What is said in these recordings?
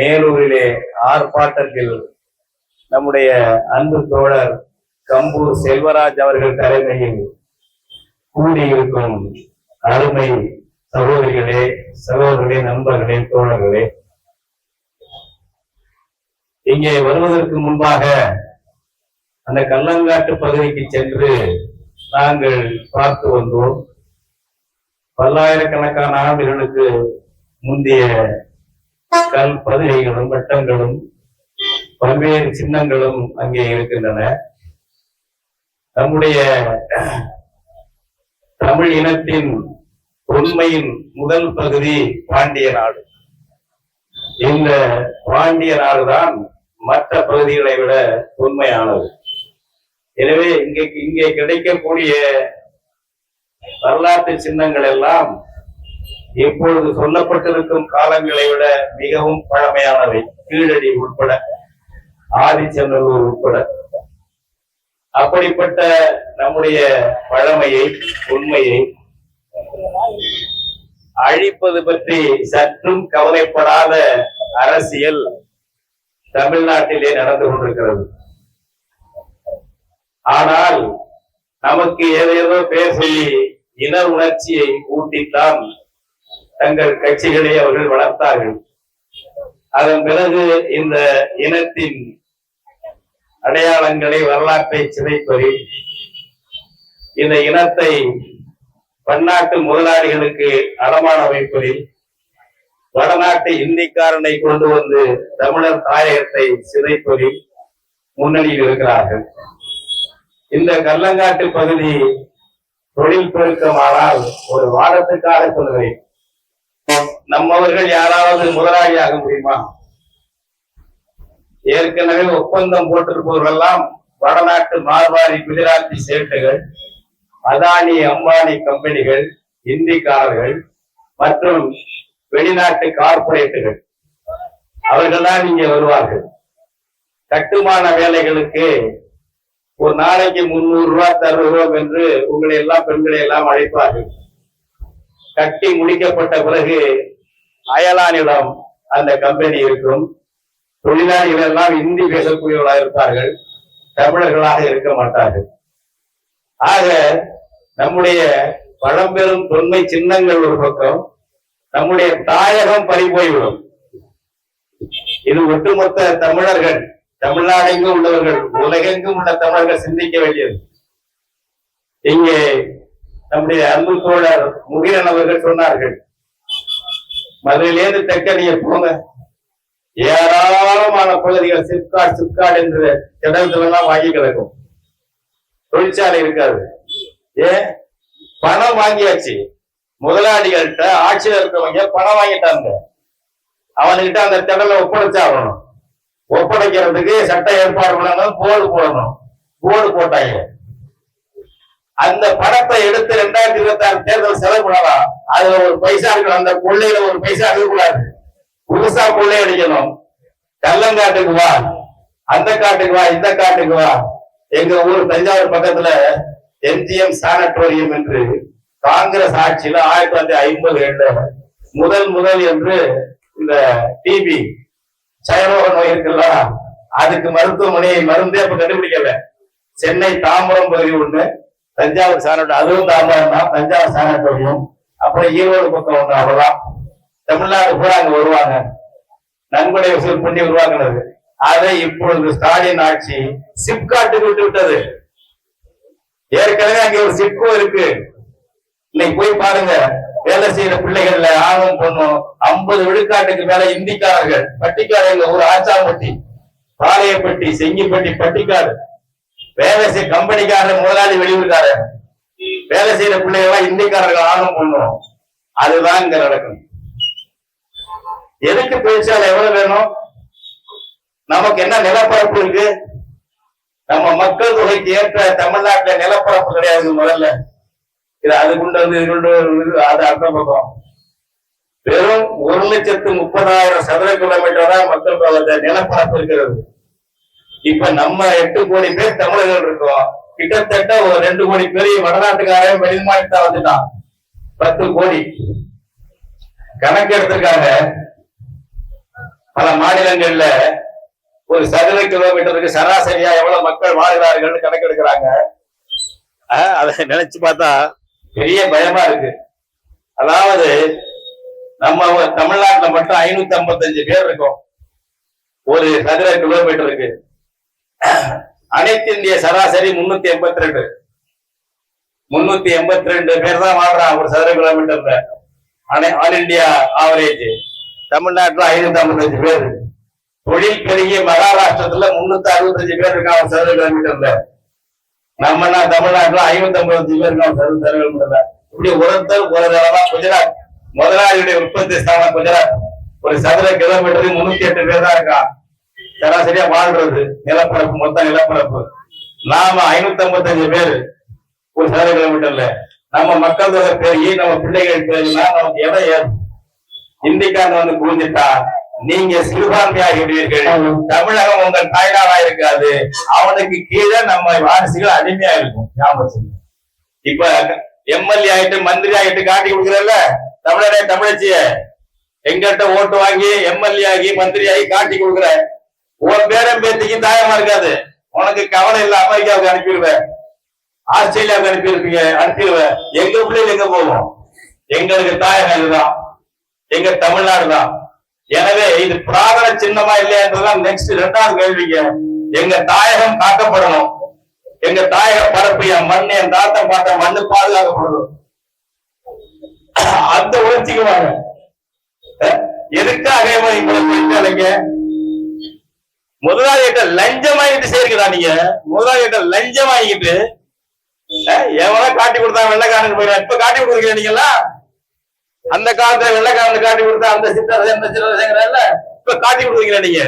மேலூரிலே ஆர்ப்பாட்டத்தில் நம்முடைய அன்பு தோழர் கம்பூர் செல்வராஜ் அவர்கள் தலைமையில் கூடியிருக்கும் அருமை சகோதரிகளே சகோதரர்களே நண்பர்களே தோழர்களே. இங்கே வருவதற்கு முன்பாக அந்த கல்லங்காட்டு பகுதிக்கு சென்று நாங்கள் பார்த்து வந்தோம். பல்லாயிரக்கணக்கான ஆண்டுகளுக்கு முந்தைய கல் பதுகைகளும் வட்டங்களும் பல்வேறு சின்னங்களும் அங்கே இருக்கின்றன. நம்முடைய தமிழ் இனத்தின் உண்மையின் முதல் பகுதி பாண்டிய நாடு. இந்த பாண்டிய நாடுதான் மற்ற பகுதிகளை விட உண்மையானது. எனவே இங்கே இங்கே கிடைக்கக்கூடிய வரலாற்று சின்னங்கள் எல்லாம் இப்பொழுது சொல்லப்பட்டிருக்கும் காலங்களை விட மிகவும் பழமையானவை. கீழடி உட்பட ஆதிச்சநல்லூர் உட்பட. அப்படிப்பட்ட நம்முடைய பழமையை உண்மையை அழிப்பது பற்றி சற்றும் கவலைப்படாத அரசியல் தமிழ்நாட்டிலே நடந்து கொண்டிருக்கிறது. ஆனால் நமக்கு ஏதேதோ பேர் சொல்லி இன உணர்ச்சியை ஊட்டித்தான் தங்கள் கட்சிகளை அவர்கள் வளர்த்தார்கள். அதன் பிறகு இந்த இனத்தின் அடையாளங்களை வரலாற்றை சிதைப்பது இந்த இனத்தை பன்னாட்டு முதலாளிகளுக்கு அடமான வைப்பதில் வடநாட்டு இந்திக்காரனை கொண்டு வந்து தமிழர் தாயகத்தை சிதைப்பதில் முன்னணியில் இருக்கிறார்கள். இந்த கல்லங்காட்டு பகுதி தொழில் பெருக்கமானால் ஒரு வாரத்துக்காக சொல்கிறேன் நம்மவர்கள் யாராவது முதலாளி ஆக முடியுமா? ஏற்கனவே ஒப்பந்தம் போட்டிருப்பவர்கள்லாம் வடநாட்டு மார்வாரி குஜராத்தி சேட்டுகள் அதானி அம்பானி கம்பெனிகள் இந்திக்காரர்கள் மற்றும் வெளிநாட்டு கார்ப்பரேட்டுகள். அவர்கள்தான் இங்கே வருவார்கள். கட்டுமான வேலைகளுக்கு ஒரு நாளைக்கு முன்னூறு ரூபாய் தருவோம் என்று உங்களை எல்லாம் பெண்களை எல்லாம் அழைப்பார்கள். கட்டி முடிக்கப்பட்ட பிறகு அயலானிடம் அந்த கம்பெனி இருக்கும். தொழிலாளிகள் எல்லாம் இந்தி பேசக்கூடியவர்களாக இருப்பார்கள். தமிழர்களாக இருக்க மாட்டார்கள். ஆக நம்முடைய பழம்பெரும் தொன்மை சின்னங்கள் ஒரு பக்கம் நம்முடைய தாயகம் பறிபோய்விடும் இது ஒட்டுமொத்த தமிழர்கள் தமிழ்நாடெங்கும் உள்ளவர்கள் உலகெங்கும் உள்ள தமிழர்கள் சிந்திக்க வேண்டியது. இங்கே நம்முடைய அன்பு சோழர் முகிரன் அவர்கள் சொன்னார்கள் மதுரையிலேருந்து தெற்கடிய போங்க. ஏராளமான பகுதிகள் சிப்காட் சிப்காட் என்ற இடத்துல வாங்கி கிடக்கும். தொழிற்சாலை இருக்காது. ஏன்? பணம் வாங்கியாச்சு. முதலாளிகள்கிட்ட ஆட்சியில் இருக்கிறவங்க பணம் வாங்கிட்டாங்க. அவன்கிட்ட அந்த திடலை ஒப்படைச்சாகணும். ஒப்படைக்கிறதுக்கு சட்ட ஏற்பாடு பண்ணணும் போர்டு போடணும். போர்டு போட்டாங்க. அந்த பணத்தை எடுத்து ரெண்டாயிரத்தி இருபத்தி ஆறு தேர்தல் செலவு பண்ணலாம் அதுல ஒரு பைசா இருக்கணும். அந்த கொள்ளையில ஒரு பைசா இருக்கக்கூடாது. புதுசா கொள்ளை அடிக்கணும். கல்லங்காட்டுக்கு வா. அந்த காட்டுக்கு வா இந்த காட்டுக்கு வா. எங்க ஊர் தஞ்சாவூர் பக்கத்துல எம்ஜிஎம் சானட்டோரியம் என்று காங்கிரஸ் ஆட்சியில ஆயிரத்தி தொள்ளாயிரத்தி ஐம்பது ஏழு முதல் முதல் என்று இந்த டிபி சயரோக நோய் இருக்குல்ல அதுக்கு மருத்துவமனை மருந்தே அப்ப கண்டுபிடிக்கல. சென்னை தாம்பரம் பகுதி ஒண்ணு தஞ்சாவூர் சாரோட அதுவும் தாம்பரம் தான் தஞ்சாவூர் சானட்டோரியம் அப்புறம் ஈரோடு பக்கம் ஒண்ணு அவ்வளவுதான். தமிழ்நாடு பூரா அங்க வருவாங்க. நன்கொடை வசூல் பண்ணி உருவாக்குனது. அதை இப்பொழுது ஸ்டாலின் ஆட்சி சிப்காட்டுக்கு விட்டு விட்டது. ஏற்கனவே அங்க ஒரு சிப்கோ இருக்கு. இன்னைக்கு போய் பாருங்க. வேலை செய்யற பிள்ளைகள்ல ஆணும் பொண்ணும் ஐம்பது விழுக்காட்டுக்கு மேல இந்திக்காரர்கள். பட்டிக்காரங்க ஒரு ஆச்சாம்பட்டி பாளையப்பட்டி செங்கிப்பட்டி பட்டிக்காடு. வேலை செய்ய கம்பெனிக்காரர் முதலாளி வெளியூர்காரர். வேலை செய்யற பிள்ளைகளா இந்திக்காரர்கள் ஆணும் பொண்ணும். அதுதான் இங்க நடக்கும். எதுக்கு பேச்சால் எவ்வளவு வேணும்? நமக்கு என்ன நிலப்பரப்பு இருக்கு? நம்ம மக்கள் தொகைக்கு ஏற்ற தமிழ்நாட்டுல நிலப்பரப்பு கிடையாது முதல்ல. இது அது கொண்டு வந்து இது கொண்டு அது அந்த பக்கம். வெறும் ஒரு லட்சத்து முப்பதாயிரம் சதுர கிலோமீட்டர் தான் மக்கள் தொகை நிலப்பரப்பு இருக்கிறது. இப்ப நம்ம எட்டு கோடி பேர் தமிழர்கள் இருக்கோம். கிட்டத்தட்ட ஒரு ரெண்டு கோடி பேர் வடநாட்டுக்காரன் வெளிமாநிலத்தா வந்துட்டான். பத்து கோடி. கணக்கெடுத்திருக்காங்க பல மாநிலங்கள்ல ஒரு சதுர கிலோமீட்டருக்கு சராசரியா எவ்வளவு மக்கள் வாழ்கிறார்கள் கணக்கெடுக்கிறாங்க ஆஹ், அதை நினைச்சு பார்த்தா பெரிய பயமா இருக்கு. அதாவது நம்ம தமிழ்நாட்டுல மட்டும் ஐநூத்தி ஐம்பத்தஞ்சு பேர் இருக்கோம். ஒரு சதுர கிலோமீட்டருக்கு. அனைத்து இந்திய சராசரி முன்னூத்தி எண்பத்தி ரெண்டு முன்னூத்தி எண்பத்தி ரெண்டு பேர் தான் வாழ்றான் ஒரு சதுர கிலோமீட்டர்ல அனை- ஆல் இந்தியா ஆவரேஜ் தமிழ்நாட்டுல ஐநூத்தி ஐம்பத்தஞ்சு பேர். தொழில் பெருகிய மகாராஷ்டிரத்துல முன்னூத்தி அறுபத்தஞ்சு பேர் இருக்காங்க சதுர கிலோமீட்டர்ல நம்ம தமிழ்நாட்டுல ஐம்பத்தி ஐம்பத்தஞ்சு பேர் இருக்காங்க சதுர சதுர கிலோமீட்டர்ல இப்படி உரத்தல் ஒரு குஜராத் முதலாளியுடைய உற்பத்தி ஸ்தானம் குஜராத். ஒரு சதுர கிலோமீட்டருக்கு முன்னூத்தி எட்டு பேர் தான் இருக்கான் சராசரியா வாழ்றது நிலப்பரப்பு மொத்த நிலப்பரப்பு. நாம ஐநூத்தி ஐம்பத்தஞ்சு பேர் ஒரு சதுர கிலோமீட்டர்ல. நம்ம மக்கள் தொகை பெருகி நம்ம பிள்ளைகள் பெருகினா நமக்கு எதை ஏறும். இந்திக்காரன் வந்து புரிஞ்சுட்டா நீங்க சிறுபான்மையாகிவிடுவீர்கள் தமிழகம் உங்கள் தாய்நாடா இருக்காது. அவனுக்கு கீழே நம்ம வாரிசுகள் அடிமையா இருக்கும். ஞாபகம். இப்ப எம்எல்ஏ ஆயிட்டு மந்திரி ஆயிட்டு காட்டி கொடுக்குறல்ல? தமிழரே தமிழச்சிய. எங்கிட்ட ஓட்டு வாங்கி எம்எல்ஏ ஆகி மந்திரி ஆகி காட்டி கொடுக்குற உன் பேரும் பேத்திக்கும் தாயமா இருக்காது. உனக்கு கவலை இல்ல அமெரிக்காவுக்கு அனுப்பிடுவேன். ஆஸ்திரேலியாவுக்கு அனுப்பியிருப்பீங்க அனுப்பிடுவேன். எங்க பிள்ளைகள் எங்க போவோம் எங்களுக்கு தாயகம் இதுதான். எங்க தமிழ்நாடு தான் எனவே இது பிராதன சின்னமா இல்லையான்றதுதான் நெக்ஸ்ட் ரெண்டாவது கேள்விங்க. எங்க தாயகம் காக்கப்படணும். எங்க தாயக பரப்பு என் மண் என் தாத்தம் பார்த்த மண்ணு பாதுகாக்கப்படணும். அந்த உணர்ச்சிக்கு வாங்க. எதுக்காக இவ்வளவு போயிட்டாங்க முதலாளிகிட்ட லஞ்சம் வாங்கிட்டு சேர்க்கிறா நீங்க. முதலாளிகிட்ட லஞ்சம் வாங்கிட்டு எவனா எவனோ காட்டி கொடுத்தா வெள்ளக்காரனுக்கு போயிடலாம் இப்ப காட்டி கொடுக்குறீங்க நீங்களா? அந்த காலத்துல வெள்ளக்காரனுக்கு காட்டி கொடுத்தா அந்த சித்தர் அந்த சித்தர் இப்ப காட்டி கொடுக்குறீங்க நீங்க?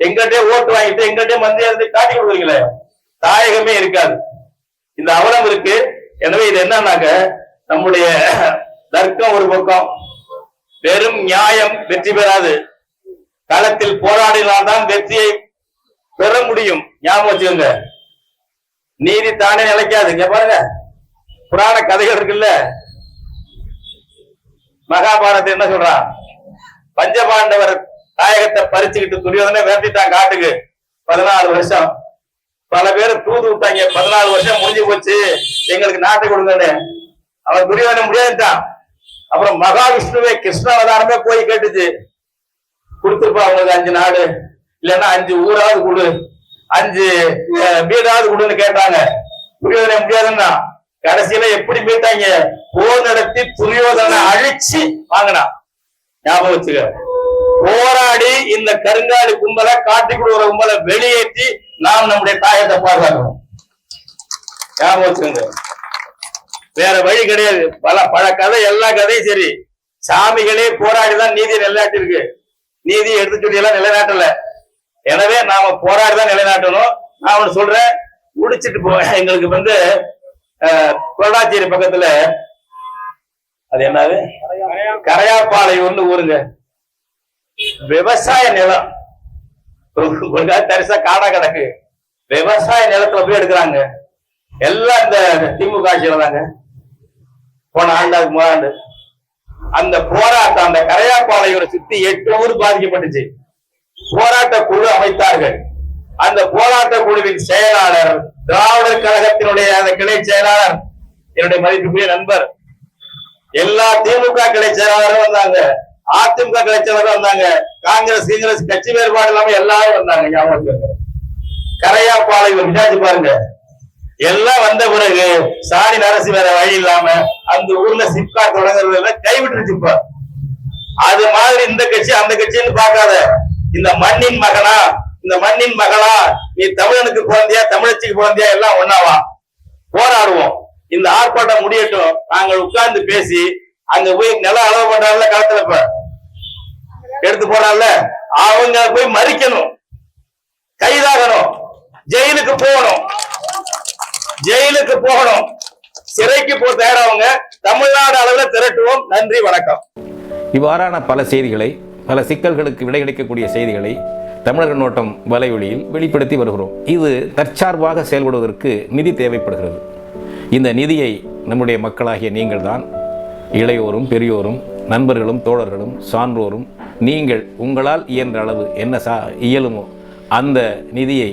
எங்கிட்டே ஓட்டு வாங்கிட்டு எங்கிட்டே மந்திரி இருந்து காட்டி கொடுக்குறீங்களே? தாயகமே இருக்காது. இந்த அவலம் இருக்கு. எனவே இது என்னன்னாக்க நம்முடைய தர்க்கம் ஒரு பக்கம். வெறும் நியாயம் வெற்றி பெறாது. களத்தில் போராடினால்தான் வெற்றியை பெற முடியும். ஞாபகம் வச்சுக்கோங்க. நீதி தானே நிலைக்காது. இங்க பாருங்க. புராண கதைகள் இருக்குல்ல? மகாபாரதம் என்ன சொல்றான் பஞ்சபாண்டவர் தாயகத்தை பறிச்சுக்கிட்டு துரியோதனை விரட்டிட்டான் காட்டுக்கு. பதினாலு வருஷம். பல பேர் தூது விட்டாங்க. பதினாலு வருஷம் முடிஞ்சு போச்சு. எங்களுக்கு நாட்டை கொடுங்கன்னு. அவன் துரியோதனை முடியாதுட்டான் அப்புறம் மகாவிஷ்ணுவே கிருஷ்ண அவதாரமே போய் கேட்டுச்சு. கொடுத்துருப்பா அவங்களுக்கு அஞ்சு நாடு. இல்லைன்னா அஞ்சு ஊராவது கொடு. அஞ்சு வீடாவது கொடுன்னு கேட்டாங்க. துரியோதனை முடியாதுன்னா? கடைசியில எப்படி மீட்டாங்க? போர் நடத்தி துரியோதனை அழிச்சு வாங்கினான் ஞாபகம் வச்சுக்க. போராடி இந்த கருங்காலி கும்பலை காட்டி கொடுக்குற கும்பலை வெளியேற்றி நாம் நம்முடைய தாயத்தை பாதுகாக்கணும். ஞாபகம் வச்சுக்கோங்க. வேற வழி கிடையாது. பல பல கதை எல்லா கதையும் சரி. சாமிகளே போராடிதான் நீதி நிலையாட்டிருக்கு நீதி எடுத்து எல்லாம் நிலைநாட்டல. எனவே நாம போராடிதான் நிலைநாட்டணும். நான் ஒன்று சொல்றேன். முடிச்சிட்டு போ எங்களுக்கு வந்து கொடாச்சேரி பக்கத்துல அது என்னது? கரையாப்பாளையம்னு ஊருங்க. விவசாய நிலம். ஒழுங்கா தரிசா காடா கிடக்கு. விவசாய நிலத்துல போய் எடுக்கிறாங்க. எல்லாம் இந்த திமுக ஆட்சியில தாங்க. போன ஆண்டாக்கு மூணாண்டு அந்த போராட்டம் அந்த கரையாப்பாளையோட சுத்தி எட்டு ஊர் பாதிக்கப்பட்டுச்சு. போராட்ட குழு அமைத்தார்கள். அந்த போராட்ட குழுவின் செயலாளர் திராவிடர் கழகத்தினுடைய அந்த கிளை செயலாளர் என்னுடைய மதிப்புக்குரிய நண்பர் எல்லா திமுக கிளை செயலாளரும் வந்தாங்க. அதிமுக கிளை செயலாளரும் வந்தாங்க. காங்கிரஸ் கீங்கிரஸ் கட்சி வேறுபாடு இல்லாம எல்லாரும் வந்தாங்க ஞாபகம் வச்சுக்கோங்க. கரையாப்பாளையம் விசாரிச்சு பாருங்க. எல்லாம் வந்த பிறகு சாணி நரசி வேற வழி இல்லாம அந்த ஊர்ல சிப்கா தொடங்குறதுல கைவிட்டுருச்சு இப்ப அது மாதிரி இந்த கட்சி அந்த கட்சின்னு பார்க்காத. இந்த மண்ணின் மகனா இந்த மண்ணின் மகளா நீ தமிழனுக்கு குழந்தையா தமிழச்சிக்கு குழந்தையா எல்லாம் ஒன்னாவா போராடுவோம். இந்த ஆர்ப்பாட்டம் முடியட்டும். நாங்கள் உட்கார்ந்து பேசி அங்க போய் நில அளவு பண்றாங்கல்ல களத்துல இப்ப. எடுத்து போனால அவங்க போய் மறிக்கணும். கைதாகணும். ஜெயிலுக்கு போகணும். ஜெயிலுக்கு போகணும். சிறைக்கு போ தயாராவங்க தமிழ்நாடு அளவில் திரட்டுவோம். நன்றி வணக்கம். இவ்வாறான பல செய்திகளை பல சிக்கல்களுக்கு விடை கிடைக்கக்கூடிய செய்திகளை தமிழக நோட்டம் வலைவழியில் வெளிப்படுத்தி வருகிறோம். இது தற்சார்பாக செயல்படுவதற்கு நிதி தேவைப்படுகிறது. இந்த நிதியை நம்முடைய மக்களாகிய நீங்கள்தான் இளையோரும் பெரியோரும் நண்பர்களும் தோழர்களும் சான்றோரும் நீங்கள் உங்களால் இயன்ற அளவு என்ன சா இயலுமோ அந்த நிதியை